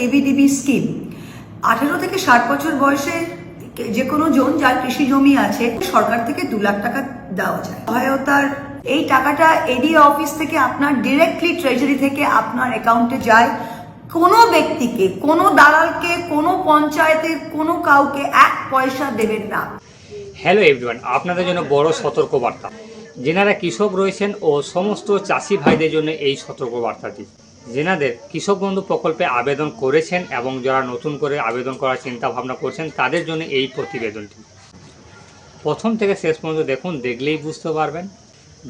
কেভিডিবি scheme আঠেরো থেকে ষাট বছর বয়সে যে কোনো জন যার কৃষি জমি আছে, সরকার থেকে দু লাখ টাকা দেওয়া যায়। সহায়তার এই টাকাটা এডি অফিস থেকে আপনার ডিরেক্টলি ট্রেজারি থেকে আপনার অ্যাকাউন্টে যায়। কোনো ব্যক্তিকে, কোনো দালালকে, কোনো পঞ্চায়েতের কোনো কাউকে এক পয়সা দেবেন না। হ্যালো এভরিওয়ান আপনাদের জন্য বড় সতর্কবার্তা। যেনারা কৃষক রয়েছেন ও সমস্ত চাষি ভাইদের জন্য এই সতর্কবার্তাটি। যেনাদের কৃষক বন্ধু প্রকল্পে আবেদন করেছেন এবং যারা নতুন করে আবেদন করার চিন্তা ভাবনা করছেন, তাদের জন্য এই প্রতিবেদনটি। প্রথম থেকে শেষ পর্যন্ত দেখুন, দেখলেই বুঝতে পারবেন।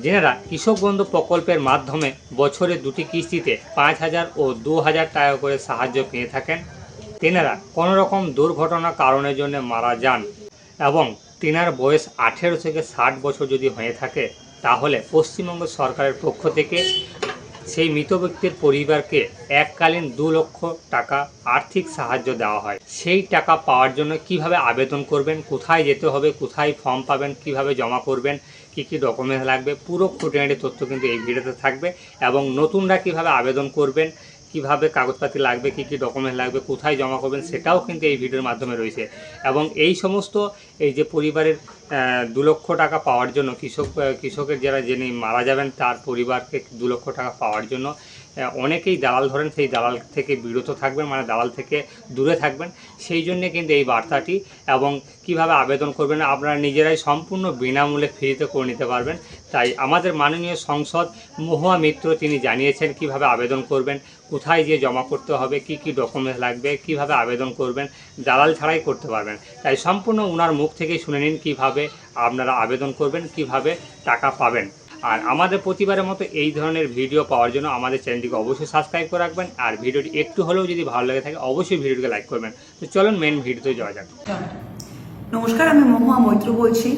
যেনারা কৃষক বন্ধু প্রকল্পের মাধ্যমে বছরে দুটি কিস্তিতে পাঁচ হাজার ও দু হাজার টাকা করে সাহায্য পেয়ে থাকেন। তেনারা কোনো রকম দুর্ঘটনা কারণের জন্য মারা যান এবং তেনার বয়স আঠেরো থেকে ষাট বছর যদি হয়ে থাকে, তাহলে পশ্চিমবঙ্গ সরকারের পক্ষ থেকে সেই মৃত ব্যক্তির পরিবারকে এককালীন দু লক্ষ টাকা আর্থিক সাহায্য দেওয়া হয়। সেই টাকা পাওয়ার জন্য কীভাবে আবেদন করবেন, কোথায় যেতে হবে, কোথায় ফর্ম পাবেন, কীভাবে জমা করবেন, কি কি ডকুমেন্টস লাগবে, পুরো খুঁটিনাটি তথ্য কিন্তু এই ভিডিওতে থাকবে এবং নতুনরা কীভাবে আবেদন করবেন কীভাবে কাগজপাতি লাগবে, কী কী ডকুমেন্ট লাগবে, কোথায় জমা করবেন সেটাও কিন্তু এই ভিডিওর মাধ্যমে রয়েছে। এবং এই সমস্ত এই যে পরিবারের দু লক্ষ টাকা পাওয়ার জন্য কৃষক কৃষকের যারা যিনি মারা যাবেন তার পরিবারকে দু লক্ষ টাকা পাওয়ার জন্য অনেকেই দালাল ধরেন, সেই দালাল থেকে বিরত থাকবেন মানে দালাল থেকে দূরে থাকবেন। সেই জন্যে কিন্তু এই বার্তাটি এবং কীভাবে আবেদন করবেন আপনারা নিজেরাই সম্পূর্ণ বিনামূল্যে ফ্রিতে করে নিতে পারবেন। তাই আমাদের মাননীয় সংসদ মহুয়া মিত্র তিনি জানিয়েছেন কীভাবে আবেদন করবেন কোথায় গিয়ে জমা করতে হবে, কি কি ডকুমেন্টস লাগবে, কীভাবে আবেদন করবেন, দালাল ছাড়াই করতে পারবেন। তাই সম্পূর্ণ ওনার মুখ থেকেই শুনে নিন কীভাবে আপনারা আবেদন করবেন, কীভাবে টাকা পাবেন। আর আমাদের প্রতিবারের মতো এই ধরনের ভিডিও পাওয়ার জন্য আমাদের চ্যানেলটিকে অবশ্যই সাবস্ক্রাইব করে রাখবেন। আর ভিডিওটি একটু হলেও যদি ভালো লাগে থাকে, অবশ্যই ভিডিওটিকে লাইক করবেন। তো চলুন মেন ভিডিওতে যাওয়া যাক। নমস্কার, আমি মহুয়া মৈত্র বলছি।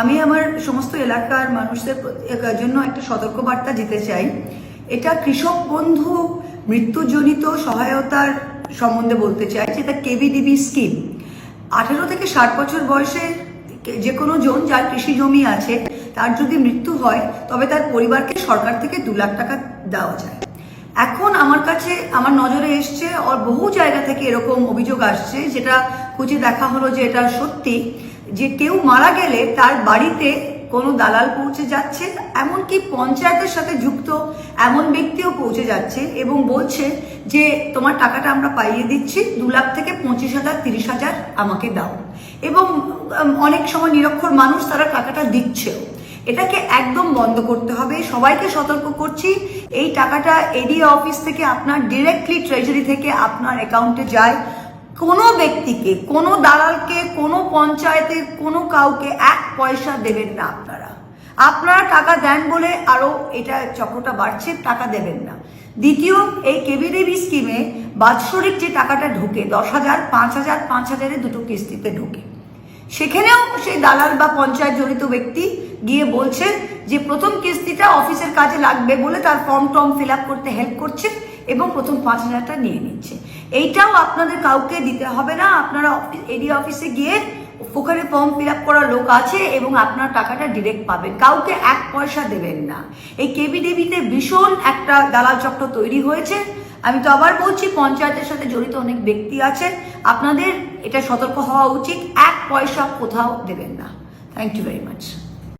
আমি আমার সমস্ত এলাকার মানুষদের জন্য একটা সতর্কবার্তা দিতে চাই। এটা কৃষক বন্ধু মৃত্যুজনিত সহায়তার সম্বন্ধে বলতে চাই, যেটা কেভিডিবি স্কিম। আঠেরো থেকে ষাট বছর বয়সে যে কোনো জন যার কৃষি জমি আছে, তার যদি মৃত্যু হয়, তবে তার পরিবারকে সরকার থেকে দু লাখ টাকা দেওয়া যায়। এখন আমার কাছে, আমার নজরে এসছে আর বহু জায়গা থেকে এরকম অভিযোগ আসছে, যেটা খুঁজে দেখা হলো যে এটা সত্যি, যে কেউ মারা গেলে তার বাড়িতে কোনো দালাল পৌঁছে যাচ্ছে, এমনকি পঞ্চায়েতের সাথে যুক্ত এমন ব্যক্তিও পৌঁছে যাচ্ছে এবং বলছে যে, তোমার টাকাটা আমরা পাইয়ে দিচ্ছি, দু লাখ থেকে পঁচিশ হাজার, তিরিশ হাজার আমাকে দাও। এবং অনেক সময় নিরক্ষর মানুষ তারা টাকাটা দিচ্ছেও। এটাকে একদম বন্ধ করতে হবে। সবাইকে সতর্ক করছি, এই টাকাটা এডি অফিস থেকে আপনার ডিরেক্টলি ট্রেজারি থেকে আপনার অ্যাকাউন্টে যায়। কোনো ব্যক্তিকে, কোনো দালালকে, কোনো পঞ্চায়েতের কোনো কাউকে এক পয়সা দেবেন না আপনারা। আপনারা টাকা দেন বলে আরও এটা চক্রটা বাড়ছে, টাকা দেবেন না। দ্বিতীয়, এই কেবিডিবি স্কিমে বাৎসরিক যে টাকাটা ঢোকে, দশ হাজার, পাঁচ হাজার, পাঁচ হাজারে দুটো কিস্তিতে ঢোকে। সেখানেও সেই দালাল বা পঞ্চায়েত জড়িত ব্যক্তি গিয়ে বলছে যে, প্রথম কিস্তিটা অফিসের কাজে লাগবে বলে তার ফর্ম টর্ম ফিল করতে হেল্প করছে এবং প্রথম পাঁচ হাজারটা নিয়ে নিচ্ছে। এইটাও আপনাদের কাউকে দিতে হবে না। আপনারা এডি অফিসে গিয়ে ওখানে ফর্ম ফিল আপ করার লোক আছে এবং আপনার টাকাটা ডিরেক্ট পাবেন। কাউকে এক পয়সা দেবেন না। এই কেবিডিবিতে ভীষণ একটা দালাল চক্র তৈরি হয়েছে। আমি তো আবার বলছি, পঞ্চায়েতের সাথে জড়িত অনেক ব্যক্তি আছে। আপনাদের এটা সতর্ক হওয়া উচিত। এক পয়সা কোথাও দেবেন না। Thank you very much